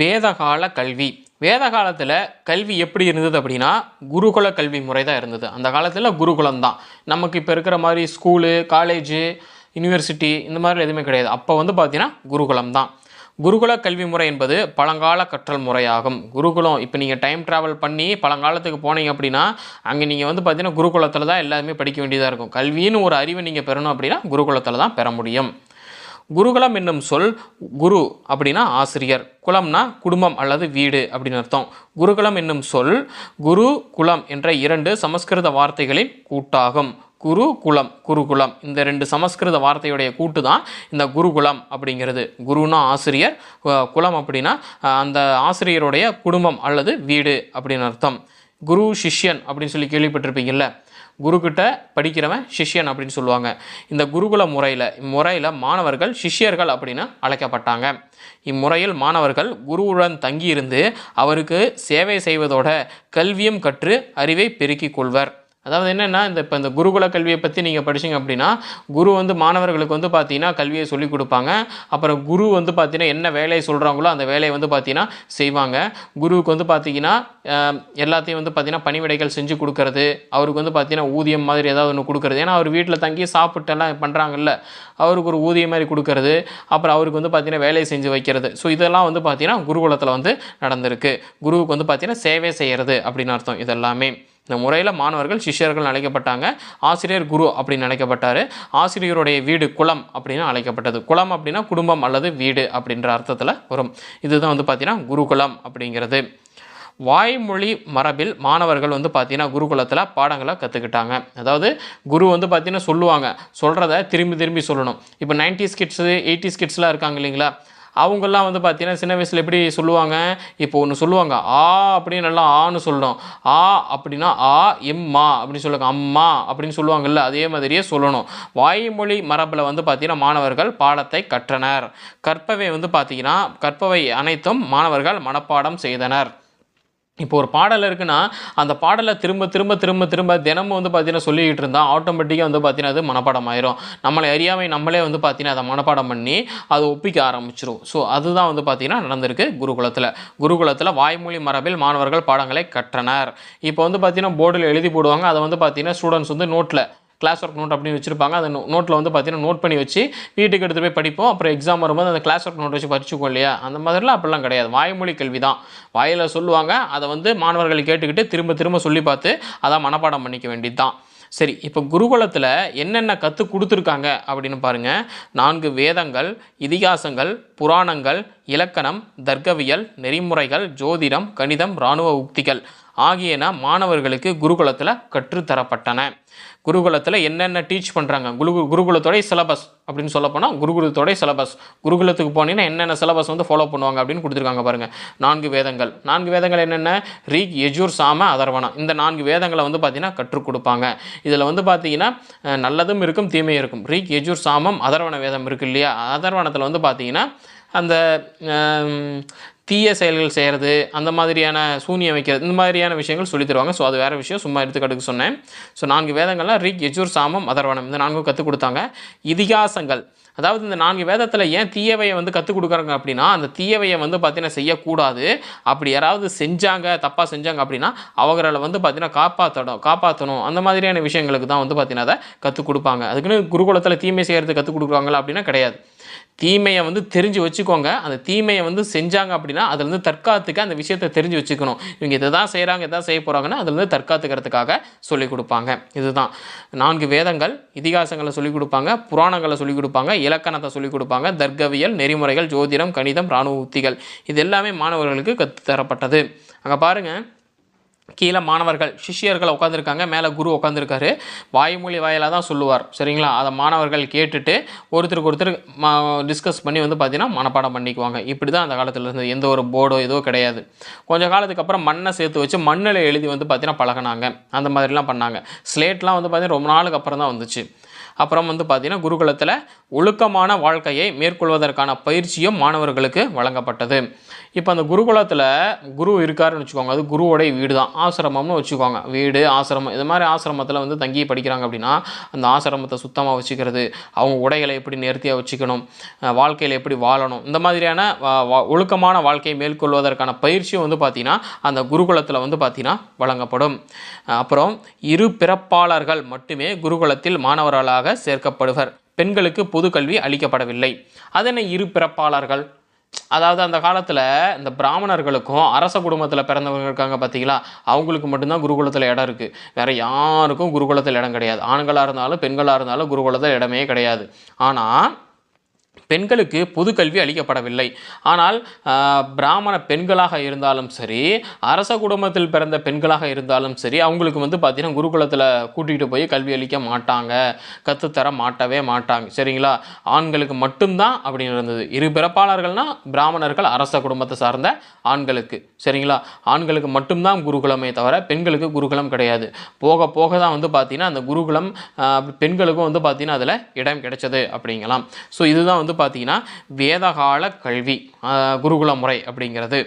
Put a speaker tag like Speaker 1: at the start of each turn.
Speaker 1: வேதகால கல்வி. வேத காலத்தில் கல்வி எப்படி இருந்தது அப்படின்னா குருகுல கல்வி முறை தான் இருந்தது. அந்த காலத்தில் குருகுலம் தான். நமக்கு இப்போ இருக்கிற மாதிரி ஸ்கூலு காலேஜு யூனிவர்சிட்டி இந்த மாதிரி எதுவுமே கிடையாது. அப்போ வந்து பார்த்தீங்கன்னா குருகுலம் தான். குருகுல கல்வி முறை என்பது பழங்கால கற்றல் முறையாகும். குருகுலம் இப்போ நீங்கள் டைம் ட்ராவல் பண்ணி பழங்காலத்துக்கு போனீங்க அப்படின்னா அங்கே நீங்கள் வந்து பார்த்தீங்கன்னா குருகுலத்தில் தான் எல்லாருமே படிக்க வேண்டியதாக இருக்கும். கல்வின்னு ஒரு அறிவை நீங்கள் பெறணும் அப்படின்னா குருகுலத்தில் தான் பெற முடியும். குருகுலம் என்னும் சொல் குரு அப்படின்னா ஆசிரியர். குலம்னா குடும்பம் அல்லது வீடு அப்படின்னு அர்த்தம். குருகுலம் என்னும் சொல் குரு குலம் என்ற இரண்டு சமஸ்கிருத வார்த்தைகளின் கூட்டாகும். குரு குலம் குருகுலம் இந்த ரெண்டு சமஸ்கிருத வார்த்தையுடைய கூட்டு தான் இந்த குருகுலம் அப்படிங்கிறது. குருனா ஆசிரியர் குலம் அப்படின்னா அந்த ஆசிரியருடைய குடும்பம் அல்லது வீடு அப்படின்னு அர்த்தம். குரு சிஷ்யன் அப்படின்னு சொல்லி கேள்விப்பட்டிருப்பீங்கல்ல. குருக்கிட்ட படிக்கிறவன் சிஷ்யன் அப்படின்னு சொல்லுவாங்க. இந்த குருகுல முறையில் இம்முறையில் மாணவர்கள் சிஷ்யர்கள் அப்படின்னு அழைக்கப்பட்டாங்க. இம்முறையில் மாணவர்கள் குருவுடன் தங்கியிருந்து அவருக்கு சேவை செய்வதோட கல்வியும் கற்று அறிவை பெருக்கிக் கொள்வர். அதாவது என்னென்னா இந்த இப்போ இந்த குருகுல கல்வியை பற்றி நீங்கள் படிச்சீங்க அப்படின்னா குரு வந்து மாணவர்களுக்கு வந்து பார்த்தீங்கன்னா கல்வியை சொல்லிக் கொடுப்பாங்க. அப்புறம் குரு வந்து பார்த்தீங்கன்னா என்ன வேலையை சொல்கிறாங்களோ அந்த வேலையை வந்து பார்த்தீங்கன்னா செய்வாங்க. குருவுக்கு வந்து பார்த்தீங்கன்னா எல்லாத்தையும் வந்து பார்த்தீங்கன்னா பணிவிடைகள் செஞ்சு கொடுக்கறது. அவருக்கு வந்து பார்த்தீங்கன்னா ஊதியம் மாதிரி ஏதாவது ஒன்று கொடுக்குறது. ஏன்னா அவர் வீட்டில் தங்கி சாப்பிட்டெல்லாம் பண்ணுறாங்கல்ல அவருக்கு ஒரு ஊதியம் மாதிரி கொடுக்கறது. அப்புறம் அவருக்கு வந்து பார்த்தீங்கன்னா வேலையை செஞ்சு வைக்கிறது. ஸோ இதெல்லாம் வந்து பார்த்தீங்கன்னா குருகுலத்தில் வந்து நடந்திருக்கு. குருவுக்கு வந்து பார்த்தீங்கன்னா சேவை செய்கிறது அப்படின்னு அர்த்தம் இதெல்லாமே. இந்த முறையில் மாணவர்கள் சிஷ்யர்கள் அழைக்கப்பட்டாங்க. ஆசிரியர் குரு அப்படின்னு அழைக்கப்பட்டார். ஆசிரியருடைய வீடு குலம் அப்படின்னு அழைக்கப்பட்டது. குலம் அப்படின்னா குடும்பம் அல்லது வீடு அப்படின்ற அர்த்தத்தில் வரும். இதுதான் வந்து பார்த்தீங்கன்னா குருகுலம் அப்படிங்கிறது. வாய்மொழி மரபில் மாணவர்கள் வந்து பார்த்தீங்கன்னா குருகுலத்தில் பாடங்களை கற்றுக்கிட்டாங்க அதாவது குரு வந்து பார்த்தீங்கன்னா சொல்லுவாங்க. சொல்கிறத திரும்பி திரும்பி சொல்லணும். இப்போ நைன்டிஸ் கிட்ஸு எயிட்டிஸ் கிட்ஸ்லாம் இருக்காங்க இல்லைங்களா? அவங்கெல்லாம் வந்து பார்த்தீங்கன்னா சின்ன வயசில் எப்படி சொல்லுவாங்க? இப்போ ஒன்று சொல்லுவாங்க ஆ அப்படின்னு நல்லா ஆன்னு சொல்லணும். ஆ அப்படின்னா ஆ எம்மா அப்படின்னு சொல்லுவாங்க. அம்மா அப்படின்னு சொல்லுவாங்கல்ல அதே மாதிரியே சொல்லணும். வாய்மொழி மரபில் வந்து பார்த்தீங்கன்னா மாணவர்கள் பாடத்தை கற்றனர். கற்பவை வந்து பார்த்தீங்கன்னா கற்பவை அனைத்தும் மாணவர்கள் மனப்பாடம் செய்தனர். இப்போ ஒரு பாடல் இருக்குன்னா அந்த பாடலை திரும்ப திரும்ப திரும்ப திரும்ப தினமும் வந்து பார்த்தீங்கன்னா சொல்லிக்கிட்டு இருந்தால் ஆட்டோமேட்டிக்காக வந்து பார்த்தீங்கன்னா அது மனப்பாடம் ஆயிரும் நம்மளை அறியாமை நம்மளே வந்து பார்த்தீங்கன்னா அதை மனப்பாடம் பண்ணி அதை ஒப்பிக்க ஆரம்பிச்சிரும். ஸோ அதுதான் வந்து பார்த்தீங்கன்னா நடந்திருக்கு குருகுலத்தில். குருகுலத்தில் வாய்மொழி மரபில் மாணவர்கள் பாடங்களை கற்றனர். இப்போ வந்து பார்த்தீங்கன்னா போர்டில் எழுதி போடுவாங்க. அதை வந்து பார்த்தீங்கன்னா ஸ்டூடெண்ட்ஸ் வந்து நோட்டில் கிளாஸ் ஒர்க் நோட் அப்படின்னு வச்சிருப்பாங்க. அந்த நோட்டில் வந்து பார்த்தீங்கன்னா நோட் பண்ணி வச்சு வீட்டுக்கு எடுத்து போய் படிப்போம். அப்புறம் எக்ஸாம் வரும்போது அந்த கிளாஸ் ஒர்க் நோட் வச்சு படிச்சுக்கோ இல்லையா? அந்த மாதிரிலாம் அப்படிலாம் கிடையாது. வாய்மொழி கல்வி தான் வாயில் சொல்லுவாங்க. அதை வந்து மாணவர்கள் கேட்டுக்கிட்டு திரும்ப திரும்ப சொல்லி பார்த்து அதான் மனப்பாடம் பண்ணிக்க வேண்டியது தான் சரி இப்போ குருகுலத்தில் என்னென்ன கற்றுக் கொடுத்துருக்காங்க அப்படின்னு பாருங்கள் நான்கு வேதங்கள் இதிகாசங்கள் புராணங்கள் இலக்கணம் தர்க்கவியல் நெறிமுறைகள் ஜோதிடம் கணிதம் இராணுவ உக்திகள் ஆகியன மாணவர்களுக்கு குருகுலத்தில் கற்றுத்தரப்பட்டன. குருகுலத்தில் என்னென்ன டீச் பண்ணுறாங்க குரு குருகுலத்தோடைய சிலபஸ் அப்படின்னு சொல்ல போனால் குருகுலத்தோடைய சிலபஸ் குருகுலத்துக்கு போனீங்கன்னா என்னென்ன சிலபஸ் வந்து ஃபாலோ பண்ணுவாங்க அப்படின்னு கொடுத்துருக்காங்க பாருங்கள் நான்கு வேதங்கள். நான்கு வேதங்கள் என்னென்ன? ரீக் எஜூர் சாம அதர்வனம் இந்த நான்கு வேதங்களை வந்து பார்த்தீங்கன்னா கற்றுக் கொடுப்பாங்க. இதில் வந்து பார்த்தீங்கன்னா நல்லதும் இருக்கும் தீமையும் இருக்கும். ரீக் எஜூர் சாமம் அதர்வன வேதம் இருக்கு இல்லையா? அதர்வனத்தில் வந்து பார்த்தீங்கன்னா அந்த தீய செயல்கள் செய்கிறது அந்த மாதிரியான சூனியம் வைக்கிறது இந்த மாதிரியான விஷயங்கள் சொல்லித் தருவாங்க. ஸோ அது வேறு விஷயம். சும்மா எடுத்துக்காட்டுக்கு சொன்னேன். ஸோ நான்கு வேதங்கள்லாம் ரிக் யஜூர் சாமம் அதர்வனம் இந்த நான்கும் கற்றுக் கொடுத்தாங்க. இதிகாசங்கள். அதாவது இந்த நான்கு வேதத்தில் ஏன் தீயவையை வந்து கற்றுக் கொடுக்குறாங்க அப்படின்னா அந்த தீயவையை வந்து பார்த்தீங்கன்னா செய்யக்கூடாது. அப்படி யாராவது செஞ்சாங்க தப்பாக செஞ்சாங்க அப்படின்னா அவர்களை வந்து பார்த்தீங்கன்னா காப்பாற்றணும் காப்பாற்றணும் அந்த மாதிரியான விஷயங்களுக்கு தான் வந்து பார்த்தீங்கன்னா அதை கற்றுக் கொடுப்பாங்க. அதுக்குன்னு குருகுலத்தில் தீமை செய்கிறது கற்றுக் கொடுக்குறாங்களா அப்படின்னா கிடையாது. தீமையை வந்து தெரிஞ்சு வச்சுக்கோங்க. அந்த தீமையை வந்து செஞ்சாங்க அப்படின்னா அதுலேருந்து தற்காத்துக்கு அந்த விஷயத்தை தெரிஞ்சு வச்சுக்கணும். இவங்க இதை தான் செய்கிறாங்க எதாவது செய்ய போகிறாங்கன்னா அதுலேருந்து தற்காத்துக்கிறதுக்காக சொல்லிக் கொடுப்பாங்க. இதுதான். நான்கு வேதங்கள் இதிகாசங்களை சொல்லிக் கொடுப்பாங்க புராணங்களை சொல்லிக் கொடுப்பாங்க இலக்கணத்தை சொல்லிக் கொடுப்பாங்க தர்க்கவியல் நெறிமுறைகள் ஜோதிடம் கணிதம் இராணுவ உத்திகள். இது எல்லாமே மாணவர்களுக்கு கற்றுத்தரப்பட்டது. அங்கே பாருங்கள் கீழே மாணவர்கள் சிஷ்யர்கள் உட்காந்துருக்காங்க மேலே குரு உட்காந்துருக்காரு வாய்மொழி வாயிலாக தான் சொல்லுவார் சரிங்களா? அதை மாணவர்கள் கேட்டுட்டு ஒருத்தருக்கு ஒருத்தர் டிஸ்கஸ் பண்ணி வந்து பார்த்திங்கன்னா மனப்பாடம் பண்ணிக்குவாங்க. இப்படி தான் அந்த காலத்தில் இருந்தது. எந்த ஒரு போர்டோ ஏதோ கிடையாது. கொஞ்சம் காலத்துக்கு அப்புறம் மண்ணை சேர்த்து வச்சு மண்ணில் எழுதி வந்து பார்த்திங்கன்னா பழகினாங்க. அந்த மாதிரிலாம் பண்ணாங்க. ஸ்லேட்லாம் வந்து பார்த்தீங்கன்னா ரொம்ப நாளுக்கு அப்புறம் தான் வந்துச்சு. அப்புறம் வந்து பார்த்தீங்கன்னா குருகுலத்தில் ஒழுக்கமான வாழ்க்கையை மேற்கொள்வதற்கான பயிற்சியும் மாணவர்களுக்கு வழங்கப்பட்டது. இப்போ அந்த குருகுலத்தில் குரு இருக்காருன்னு வச்சுக்கோங்க. அது குருவோடைய வீடு தான் ஆசிரமம்னு வச்சுக்கோங்க. வீடு ஆசிரமம் இது மாதிரி ஆசிரமத்தில் வந்து தங்கி படிக்கிறாங்க அப்படின்னா அந்த ஆசிரமத்தை சுத்தமாக வச்சுக்கிறது அவங்க உடைகளை எப்படி நேர்த்தியாக வச்சுக்கணும் வாழ்க்கையில் எப்படி வாழணும் இந்த மாதிரியான ஒழுக்கமான வாழ்க்கையை மேற்கொள்வதற்கான பயிற்சியும் வந்து பார்த்திங்கன்னா அந்த குருகுலத்தில் வந்து பார்த்திங்கன்னா வழங்கப்படும். அப்புறம் இரு பிறப்பாளர்கள் மட்டுமே குருகுலத்தில் மாணவர்களாக சேர்க்கப்படுவர். பெண்களுக்கு பொது கல்வி அளிக்கப்படவில்லை. அதென்ன இரு பிறப்பாளர்கள்? அதாவது அந்த காலத்தில் இந்த பிராமணர்களுக்கும் அரச குடும்பத்தில் பிறந்தவங்க இருக்காங்க பார்த்தீங்களா அவங்களுக்கு மட்டும்தான் குருகுலத்தில் இடம் இருக்குது வேறு யாருக்கும் குருகுலத்தில் இடம் கிடையாது. ஆண்களாக இருந்தாலும் பெண்களாக இருந்தாலும் குருகுலத்தில் இடமே கிடையாது. ஆனால் பெண்களுக்கு பொது கல்வி அளிக்கப்படவில்லை. ஆனால் பிராமண பெண்களாக இருந்தாலும் சரி அரச குடும்பத்தில் பிறந்த பெண்களாக இருந்தாலும் சரி அவங்களுக்கு வந்து பார்த்தீங்கன்னா குருகுலத்தில் கூட்டிகிட்டு போய் கல்வி அளிக்க மாட்டாங்க. கற்றுத்தர மாட்டவே மாட்டாங்க. சரிங்களா? ஆண்களுக்கு மட்டும்தான் அப்படின்னு இருந்தது. இரு பிறப்பாளர்கள்னா பிராமணர்கள் அரச குடும்பத்தை சார்ந்த ஆண்களுக்கு. சரிங்களா? ஆண்களுக்கு மட்டும்தான் குருகுலமே தவிர பெண்களுக்கு குருகுலம் கிடையாது. போக போக தான் வந்து பார்த்தீங்கன்னா அந்த குருகுலம் பெண்களுக்கும் வந்து பார்த்தீங்கன்னா அதில் இடம் கிடைச்சது அப்படிங்கலாம். ஸோ இதுதான் வந்து பார்த்தீங்கன்னா வேதகால கல்வி ஆஹ், குருகுல முறை அப்படிங்கிறது.